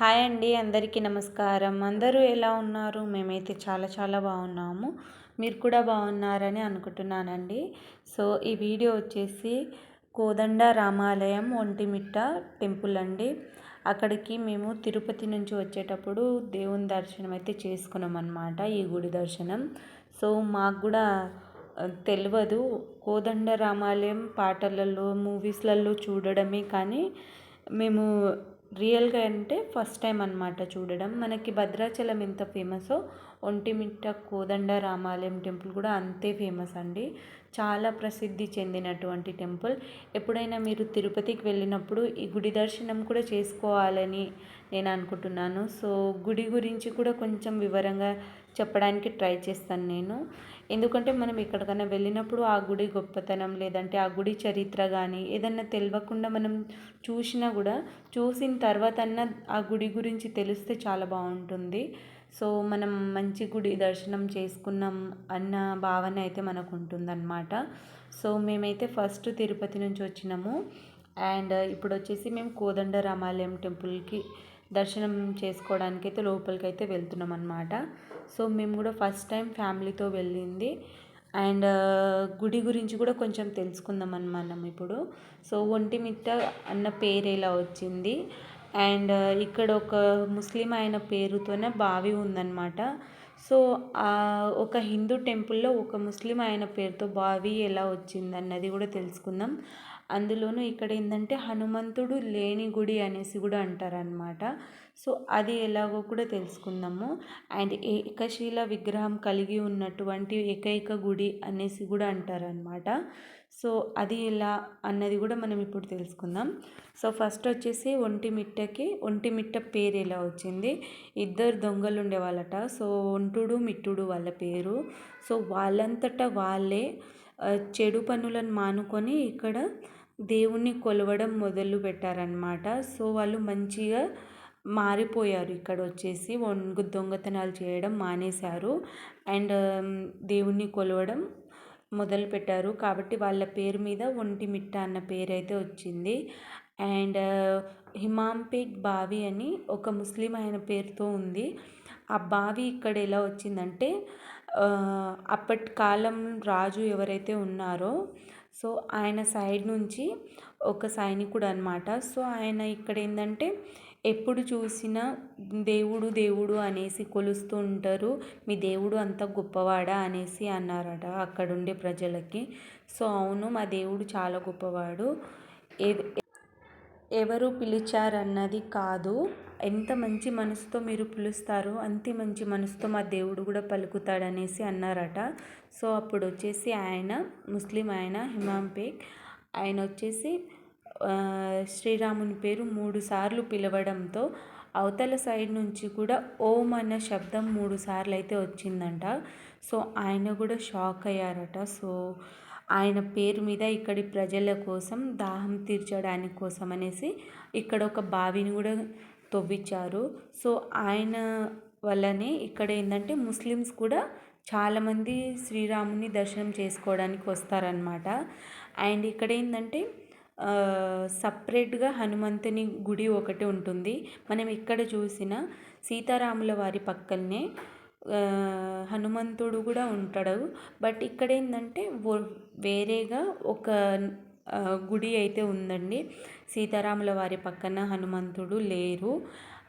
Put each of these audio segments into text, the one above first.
Hi అండి అందరికీ నమస్కారం. అందరూ ఎలా ఉన్నారు? మేమైతే చాలా చాలా బాగున్నాము. మీరు కూడా బాగున్నారని అనుకుంటున్నానండి. సో ఈ వీడియో వచ్చేసి కోదండ రామాలయం ఒంటిమిట్ట టెంపుల్ అండి. అక్కడికి మేము తిరుపతి నుంచి వచ్చేటప్పుడు దేవుని దర్శనం అయితే చేసుకున్నాం అనమాట ఈ గుడి దర్శనం. సో మాకు కూడా తెలియదు కోదండ రామాలయం పాటలలో మూవీస్లలో చూడడమే కానీ మేము రియల్గా అంటే ఫస్ట్ టైం అనమాట చూడడం. మనకి భద్రాచలం ఎంత ఫేమసో ఒంటిమిట్ట కోదండ రామాలయం టెంపుల్ కూడా అంతే ఫేమస్ అండి. చాలా ప్రసిద్ధి చెందినటువంటి టెంపుల్. ఎప్పుడైనా మీరు తిరుపతికి వెళ్ళినప్పుడు ఈ గుడి దర్శనం కూడా చేసుకోవాలని నేను అనుకుంటున్నాను. సో గుడి గురించి కూడా కొంచెం వివరంగా చెప్పడానికి ట్రై చేస్తాను నేను. ఎందుకంటే మనం ఎక్కడికైనా వెళ్ళినప్పుడు ఆ గుడి గొప్పతనం లేదంటే ఆ గుడి చరిత్ర కానీ ఏదన్నా తెలియకుండా మనం చూసినా కూడా చూసిన తర్వాత అన్న ఆ గుడి గురించి తెలిస్తే చాలా బాగుంటుంది. సో మనం మంచి గుడి దర్శనం చేసుకున్నాం అన్న భావన అయితే మనకు ఉంటుందన్నమాట సో మేమైతే ఫస్ట్ తిరుపతి నుంచి వచ్చినాము. అండ్ ఇప్పుడు వచ్చేసి మేము కోదండ రామాలయం టెంపుల్కి దర్శనం చేసుకోవడానికి అయితే లోపలికి అయితే వెళ్తున్నాం అనమాట సో మేము కూడా ఫస్ట్ టైం ఫ్యామిలీతో వెళ్ళింది. అండ్ గుడి గురించి కూడా కొంచెం తెలుసుకుందాం అని మనం ఇప్పుడు. సో ఒంటిమిట్ట అన్న పేరు ఎలా వచ్చింది? అండ్ ఇక్కడ ఒక ముస్లిం ఆయన పేరుతోనే బావి ఉందన్నమాట. సో ఒక హిందూ టెంపుల్లో ఒక ముస్లిం ఆయన పేరుతో బావి ఎలా వచ్చింది అన్నది కూడా తెలుసుకుందాం. అందులోనూ ఇక్కడ ఏంటంటే హనుమంతుడు లేని గుడి అనేసి కూడా అంటారనమాట సో అది ఎలాగో కూడా తెలుసుకుందాము. అండ్ ఏకశీల విగ్రహం కలిగి ఉన్నటువంటి ఏకైక గుడి అనేసి కూడా అంటారనమాట సో అది ఎలా అన్నది కూడా మనం ఇప్పుడు తెలుసుకుందాం. సో ఫస్ట్ వచ్చేసి ఒంటిమిట్టకి ఒంటిమిట్ట పేరు ఎలా వచ్చింది? ఇద్దరు దొంగలు ఉండేవాళ్ళట. సో ఒంటుడు మిట్టుడు వాళ్ళ పేరు. సో వాళ్ళంతటా వాళ్ళే చెడు పనులను మానుకొని ఇక్కడ దేవుణ్ణి కొలవడం మొదలు పెట్టారనమాట సో వాళ్ళు మంచిగా మారిపోయారు. ఇక్కడ వచ్చేసి వంగు దొంగతనాలు చేయడం మానేశారు. అండ్ దేవుణ్ణి కొలవడం మొదలు పెట్టారు. కాబట్టి వాళ్ళ పేరు మీద ఒంటిమిట్ట అన్న పేరు అయితే వచ్చింది. అండ్ హిమాంపేట్ బావి అని ఒక ముస్లిం ఆయన పేరుతో ఉంది. ఆ బావి ఇక్కడ ఎలా వచ్చిందంటే అప్పటి కాలం రాజు ఎవరైతే ఉన్నారో సో ఆయన సైడ్ నుంచి ఒక సైనికుడు అనమాట సో ఆయన ఇక్కడ ఏంటంటే ఎప్పుడు చూసినా దేవుడు దేవుడు అనేసి కొలుస్తూ ఉంటారు. మీ దేవుడు అంత గొప్పవాడా అనేసి అన్నారట అక్కడుండే ప్రజలకి. సో అవును మా దేవుడు చాలా గొప్పవాడు. ఎవరు పిలిచారన్నది కాదు. ఎంత మంచి మనసుతో మీరు పిలుస్తారో అంతే మంచి మనసుతో మా దేవుడు కూడా పలుకుతాడనేసి అన్నారట. సో అప్పుడు వచ్చేసి ఆయన ముస్లిం ఆయన హిమాంపేక్ ఆయన వచ్చేసి శ్రీరాముని పేరు మూడు సార్లు పిలవడంతో అవతల సైడ్ నుంచి కూడా ఓం అన్న శబ్దం మూడు సార్లు అయితే వచ్చిందంట. సో ఆయన కూడా షాక్ అయ్యారట. సో ఆయన పేరు మీద ఇక్కడి ప్రజల కోసం దాహం తీర్చడానికి కోసం అనేసి ఇక్కడ ఒక బావిని కూడా తవ్వించారు సో ఆయన వల్లనే ఇక్కడ ఏంటంటే ముస్లిమ్స్ కూడా చాలామంది శ్రీరాముని దర్శనం చేసుకోవడానికి వస్తారనమాట అండ్ ఇక్కడ ఏంటంటే సపరేట్గా హనుమంతుని గుడి ఒకటి ఉంటుంది. మనం ఇక్కడ చూసిన సీతారాముల వారి పక్కనే హనుమంతుడు కూడా ఉంటాడు. బట్ ఇక్కడ ఏంటంటే వేరేగా ఒక గుడి అయితే ఉందండి. సీతారాముల వారి పక్కన హనుమంతుడు లేరు.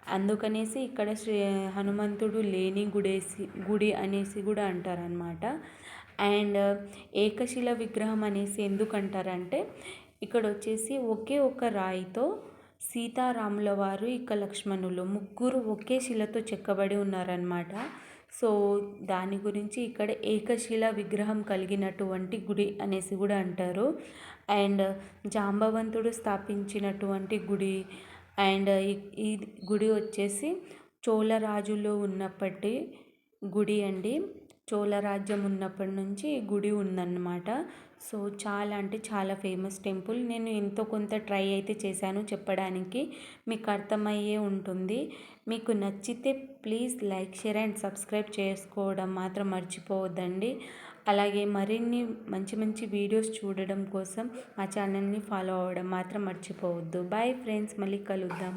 అందుకనేసి ఇక్కడ శ్రీ హనుమంతుడు లేని గుడేసి గుడి అనేసి కూడా అంటారనమాట అండ్ ఏకశిల విగ్రహం అనేసి ఎందుకు అంటారంటే ఇక్కడ వచ్చేసి ఒకే ఒక రాయితో సీతారాముల వారు ఇక లక్ష్మణులు ముగ్గురు ఒకే శిలతో చెక్కబడి ఉన్నారనమాట సో దాని గురించి ఇక్కడ ఏకశిల విగ్రహం కలిగినటువంటి గుడి అనేసి కూడా అంటారు. అండ్ జాంబవంతుడు స్థాపించినటువంటి గుడి. అండ్ ఈ గుడి వచ్చేసి చోళరాజులో ఉన్నప్పటి గుడి అండి. చోళరాజ్యం ఉన్నప్పటి నుంచి గుడి ఉందన్నమాట. సో చాలా అంటే చాలా ఫేమస్ టెంపుల్. నేను ఎంతో కొంత ట్రై అయితే చేశాను చెప్పడానికి. మీకు అర్థమయ్యే ఉంటుంది. మీకు నచ్చితే please like share and subscribe చేసుకోవడం మాత్రం మర్చిపోవద్దండి. అలాగే మరిన్ని మంచి మంచి వీడియోస్ చూడడం కోసం మా ఛానల్ని ఫాలో అవ్వడం మాత్రం మర్చిపోవద్దు. బాయ్ ఫ్రెండ్స్ మళ్ళీ కలుద్దాం.